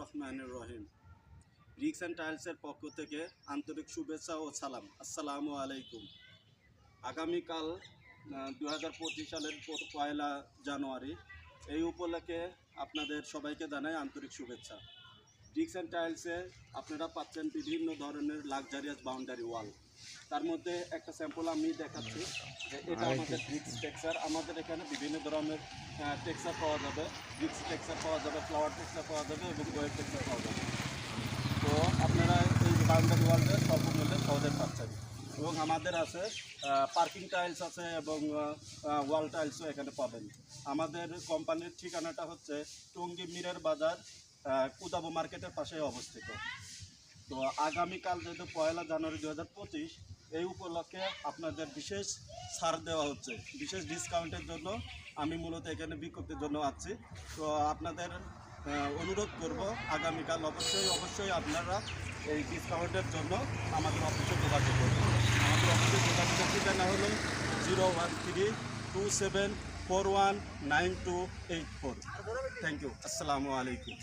রহমানুর রহিম রিক্স অ্যান্ড টাইলসের পক্ষ থেকে আন্তরিক শুভেচ্ছা ও সালাম। আসসালামু আলাইকুম। আগামীকাল দু হাজার পঁচিশ সালের পয়লা জানুয়ারি, এই উপলক্ষে আপনাদের সবাইকে জানাই আন্তরিক শুভেচ্ছা। ব্রিক্স অ্যান্ড টাইলসে আপনারা পাচ্ছেন বিভিন্ন ধরনের লাক্সারিয়াস বাউন্ডারি ওয়াল তার মধ্যে একটা স্যাম্পল আমি দেখাচ্ছি যে এটা আমাদের ব্রিক্স টেক্সার আমাদের এখানে বিভিন্ন ধরনের টেক্সার পাওয়া যাবে। ব্রিক্স টেক্সার পাওয়া যাবে ফ্লাওয়ার টেক্সার পাওয়া যাবে এবং ওয়েব টেক্সার পাওয়া যাবে। তো আপনারা এই বাউন্ডারি ওয়ালটা স্বল্প মূল্যে সহজে পাচ্ছেন। এবং আমাদের আছে পার্কিং টাইলস আছে এবং ওয়াল টাইলসও এখানে পাবেন। আমাদের কোম্পানির ঠিকানাটা হচ্ছে টঙ্গী মিরের বাজার কুদাবো মার্কেটের পাশে অবস্থিত। তো আগামীকাল যেহেতু পয়লা জানুয়ারি দু হাজার পঁচিশ, এই উপলক্ষে আপনাদের বিশেষ ছাড় দেওয়া হচ্ছে। বিশেষ ডিসকাউন্টের জন্য আমি মূলত এখানে বিজ্ঞপ্তির জন্য আছি। তো আপনাদের অনুরোধ করব আগামীকাল অবশ্যই অবশ্যই আপনারা এই ডিসকাউন্টের জন্য আমাদের অফিসে যোগাযোগ করবেন আমাদের অফিসে যোগাযোগের ঠিকানা হলো zero one three two seven four one nine two eight four. Thank you. আসসালামু আলাইকুম।